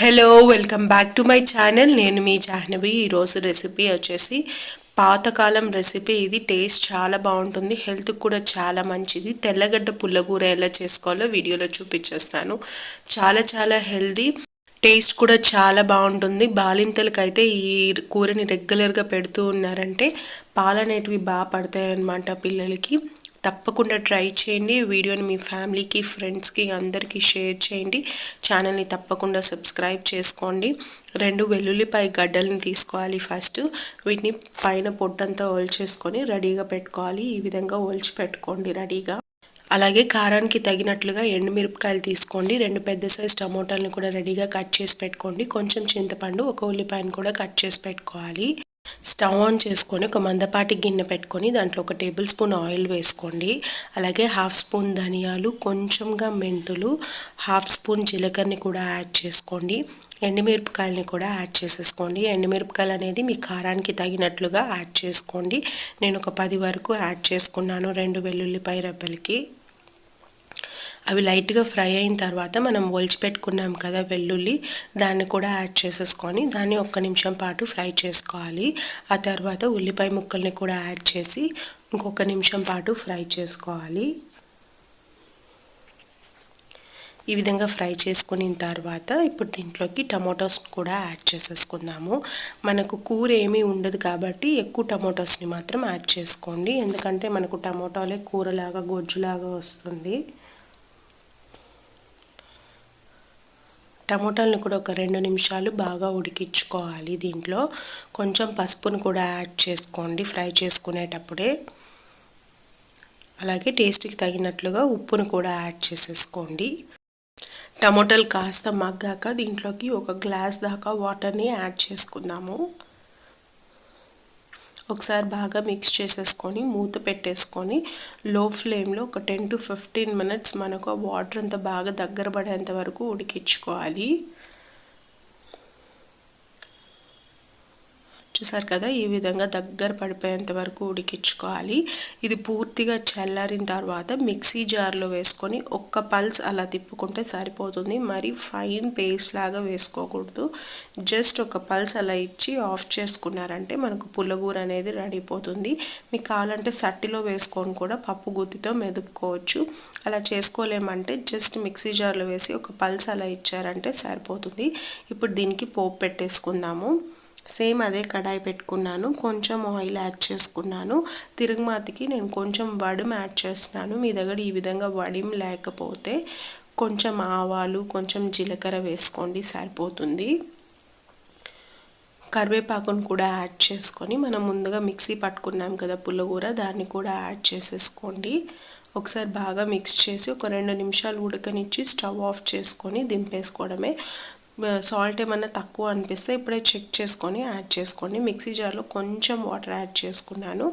Hello welcome back to my channel నేను మీ జాహ్నవి. ఈరోజు రెసిపీ వచ్చేసి పాతకాలం రెసిపీ ఇది టేస్ట్ చాలా బాగుంటుంది. హెల్త్ కూడా చాలా మంచిది. తెల్లగడ్డ పుల్లగూర ఎలా చేసుకోవాలో వీడియోలో చూపించేస్తాను. చాలా చాలా హెల్దీ టేస్ట్ కూడా చాలా బాగుంటుంది. బాలింతలకైతే ఈ కూరని రెగ్యులర్గా పెడుతూ ఉన్నారంటే పాలనేటివి బాగా పడతాయి అన్నమాట పిల్లలకి. తప్పకుండా ట్రై చేయండి. వీడియోని మీ ఫ్యామిలీకి ఫ్రెండ్స్కి అందరికీ షేర్ చేయండి. ఛానల్ని తప్పకుండా సబ్స్క్రైబ్ చేసుకోండి. రెండు వెల్లుల్లిపాయ గడ్డలను తీసుకోవాలి ఫస్ట్. వీటిని పైన పొట్టంతా ఓల్చేసుకొని రెడీగా పెట్టుకోవాలి. ఈ విధంగా ఓల్చి పెట్టుకోండి రెడీగా. అలాగే కారానికి తగినట్లుగా ఎండుమిరపకాయలు తీసుకోండి. రెండు పెద్ద సైజ్ టమోటాలను కూడా రెడీగా కట్ చేసి పెట్టుకోండి. కొంచెం చింతపండు ఒక ఉల్లిపాయను కూడా కట్ చేసి పెట్టుకోవాలి. స్టవ్ ఆన్ చేసుకొని ఒక మందపాటి గిన్నె పెట్టుకొని దాంట్లో ఒక టేబుల్ స్పూన్ ఆయిల్ వేసుకోండి. అలాగే హాఫ్ స్పూన్ ధనియాలు కొంచెంగా మెంతులు హాఫ్ స్పూన్ జీలకర్రని కూడా యాడ్ చేసుకోండి. ఎండుమిరపకాయలని కూడా యాడ్ చేసేసుకోండి. ఎండుమిరపకాయలు అనేది మీ కారానికి తగినట్లుగా యాడ్ చేసుకోండి. నేను ఒక పది వరకు యాడ్ చేసుకున్నాను రెండు వెల్లుల్లిపాయ రెబ్బలకి. అవి లైట్గా ఫ్రై అయిన తర్వాత మనం పెట్టుకున్నాం కదా వెల్లుల్లి దాన్ని కూడా యాడ్ చేసేసుకొని దాన్ని ఒక్క నిమిషం పాటు ఫ్రై చేసుకోవాలి. ఆ తర్వాత ఉల్లిపాయ ముక్కల్ని కూడా యాడ్ చేసి ఇంకొక నిమిషం పాటు ఫ్రై చేసుకోవాలి. ఈ విధంగా ఫ్రై చేసుకున్న తర్వాత ఇప్పుడు దీంట్లోకి టమాటోస్ కూడా యాడ్ చేసేసుకుందాము. మనకు కూర ఏమీ ఉండదు కాబట్టి ఎక్కువ టమాటోస్ని మాత్రం యాడ్ చేసుకోండి. ఎందుకంటే మనకు టమాటోలే కూరలాగా గొజ్జులాగా వస్తుంది. టమోటాలను కూడా ఒక రెండు నిమిషాలు బాగా ఉడికించుకోవాలి దీంట్లో. కొంచెం పసుపును కూడా యాడ్ చేసుకోండి ఫ్రై చేసుకునేటప్పుడే. అలాగే టేస్ట్కి తగినట్లుగా ఉప్పును కూడా యాడ్ చేసేసుకోండి. టమోటాలు కాస్త మగ్గాక దీంట్లోకి ఒక గ్లాస్ దాకా వాటర్ని యాడ్ చేసుకుందాము. ఒకసారి బాగా మిక్స్ చేసేసుకొని మూత పెట్టేసుకొని లో ఫ్లేమ్లో ఒక టెన్ టు ఫిఫ్టీన్ మినిట్స్ మనకు ఆ వాటర్ అంతా బాగా దగ్గర పడేంత వరకు ఉడికించుకోవాలి. చూసారు కదా? ఈ విధంగా దగ్గర పడిపోయేంత వరకు ఉడికించుకోవాలి. ఇది పూర్తిగా చల్లారిన తర్వాత మిక్సీ జార్లో వేసుకొని ఒక్క పల్స్ అలా తిప్పుకుంటే సరిపోతుంది. మరి ఫైన్ పేస్ట్ లాగా వేసుకోకూడదు. జస్ట్ ఒక పల్స్ అలా ఇచ్చి ఆఫ్ చేసుకున్నారంటే మనకు పుల్లగూర అనేది రెడీ అయిపోతుంది. మీకు కావాలంటే సట్టిలో వేసుకొని కూడా పప్పు గుత్తితో మెదుపుకోవచ్చు. అలా చేసుకోలేమంటే జస్ట్ మిక్సీ జార్లో వేసి ఒక పల్స్ అలా ఇచ్చారంటే సరిపోతుంది. ఇప్పుడు దీనికి పోపు పెట్టేసుకుందాము. సేమ్ అదే కడాయి పెట్టుకున్నాను. కొంచెం ఆయిల్ యాడ్ చేసుకున్నాను. తిరుగుమాతికి నేను కొంచెం వడిం యాడ్ చేస్తున్నాను. మీ దగ్గర ఈ విధంగా వడిం లేకపోతే కొంచెం ఆవాలు కొంచెం జీలకర్ర వేసుకోండి సరిపోతుంది. కరివేపాకును కూడా యాడ్ చేసుకొని మనం ముందుగా మిక్సీ పట్టుకున్నాం కదా పుల్లగూర దాన్ని కూడా యాడ్ చేసేసుకోండి. ఒకసారి బాగా మిక్స్ చేసి ఒక రెండు నిమిషాలు ఉడకనిచ్చి స్టవ్ ఆఫ్ చేసుకొని దింపేసుకోవడమే. సాల్ట్ ఏమన్నా తక్కువ అనిపిస్తే ఇప్పుడే చెక్ చేసుకొని యాడ్ చేసుకోండి మిక్సీ జార్లో కొంచెం వాటర్ యాడ్ చేసుకున్నాను.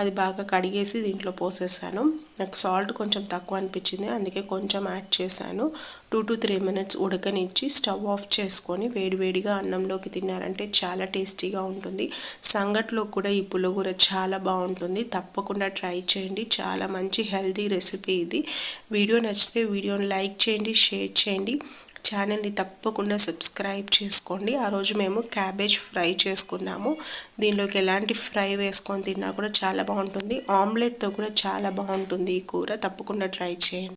అది బాగా కడిగేసి దీంట్లో పోసేసాను. నాకు సాల్ట్ కొంచెం తక్కువ అనిపించింది అందుకే కొంచెం యాడ్ చేశాను. టూ టు త్రీ మినిట్స్ ఉడకనిచ్చి స్టవ్ ఆఫ్ చేసుకొని వేడివేడిగా అన్నంలోకి తిన్నారంటే చాలా టేస్టీగా ఉంటుంది. సంగట్లో కూడా ఈ పులగూర చాలా బాగుంటుంది. తప్పకుండా ట్రై చేయండి. చాలా మంచి హెల్తీ రెసిపీ ఇది. వీడియో నచ్చితే వీడియోని లైక్ చేయండి షేర్ చేయండి. ఛానల్ని తప్పకుండా సబ్స్క్రైబ్ చేసుకోండి. ఆ రోజు మేము క్యాబేజ్ ఫ్రై చేసుకున్నాము. దీనిలోకి ఎలాంటి ఫ్రై వేసుకొని తిన్నా కూడా చాలా బాగుంటుంది. ఆమ్లెట్తో కూడా చాలా బాగుంటుంది ఈ కూర. తప్పకుండా ట్రై చేయండి.